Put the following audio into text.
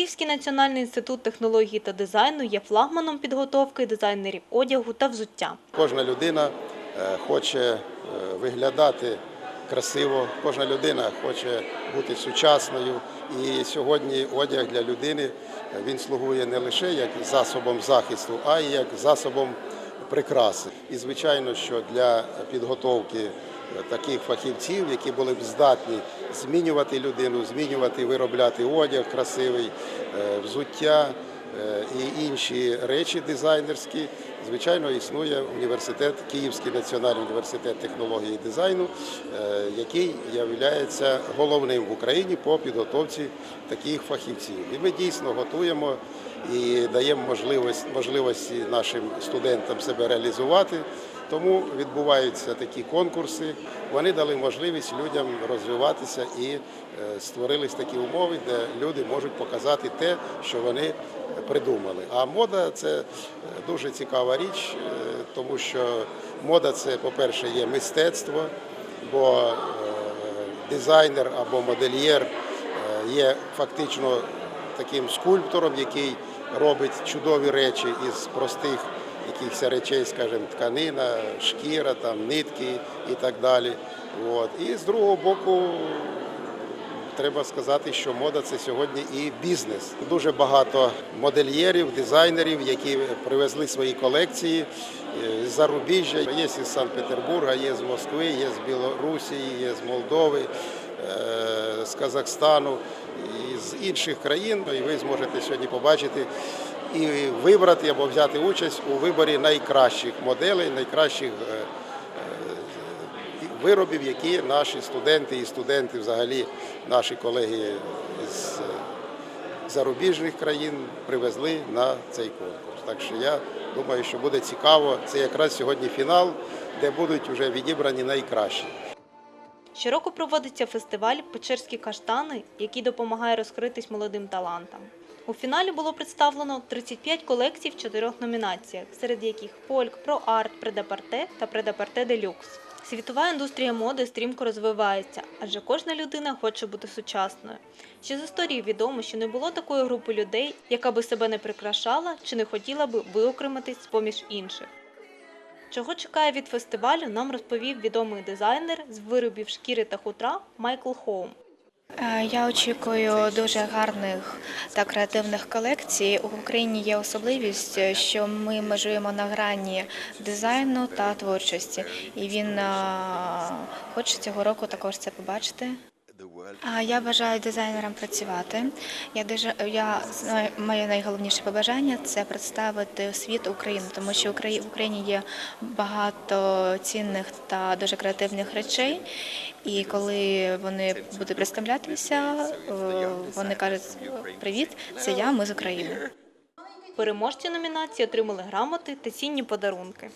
Київський національний інститут технології та дизайну є флагманом підготовки дизайнерів одягу та взуття. Кожна людина е, хоче е, виглядати красиво, кожна людина хоче бути сучасною. І сьогодні одяг для людини е, він слугує не лише як засобом захисту, а й як засобом прикраси. І звичайно, що для підготовки таких фахівців, які були б здатні змінювати людину, змінювати, виробляти одяг красивий, е, взуття е, і інші речі дизайнерські. Звичайно, існує університет, Київський національний університет технології і дизайну, е, який є головним в Україні по підготовці таких фахівців. І ми дійсно готуємо і даємо можливості нашим студентам себе реалізувати. Тому відбуваються такі конкурси. Вони дали можливість людям розвиватися і е, створились такі умови, де люди можуть показати те, що вони придумали. А мода це е, дуже цікава річ, е, тому що мода це, по-перше, є мистецтво, бо дизайнер або модельєр є фактично таким скульптором, який робить чудові речі із простих якихось речей, скажімо, тканина, шкіра, там, нитки і так далі. От. І з другого боку, треба сказати, що мода це сьогодні і бізнес. Дуже багато модельєрів, дизайнерів, які привезли свої колекції е, з зарубіжжя. Є з Санкт-Петербурга, є з Москви, є з Білорусі, є з Молдови, е, з Казахстану з інших країн. І ви зможете сьогодні побачити і вибрати або взяти участь у виборі найкращих моделей, найкращих е, е, виробів, які наші студенти і студенти, взагалі наші колеги з е, зарубіжних країн привезли на цей конкурс. Так що я думаю, що буде цікаво. Це якраз сьогодні фінал, де будуть вже відібрані найкращі. Щороку проводиться фестиваль Печерські каштани, який допомагає розкритись молодим талантам. У фіналі було представлено 35 колекцій в чотирьох номінаціях, серед яких фольк, проарт, предапарте та предапарте делюкс. Світова індустрія моди стрімко розвивається, адже кожна людина хоче бути сучасною. Ще з історії відомо, що не було такої групи людей, яка би себе не прикрашала чи не хотіла би виокремитись з-поміж інших. Чого чекає від фестивалю, нам розповів відомий дизайнер з виробів шкіри та хутра Майкл Хоум. Е, Я очікую дуже гарних та креативних колекцій. У Україні є особливість, е, що ми межуємо на грані дизайну та творчості, і він е, хоче цього року також це побачити. Я бажаю дизайнерам працювати. Я дуже я знаю, моє найголовніше побажання це представити світ Україну, тому що в Україні є багато цінних та дуже креативних речей. І коли вони будуть представлятися, е, вони кажуть Привіт, це я, ми з України. Переможці номінації отримали грамоти та цінні подарунки.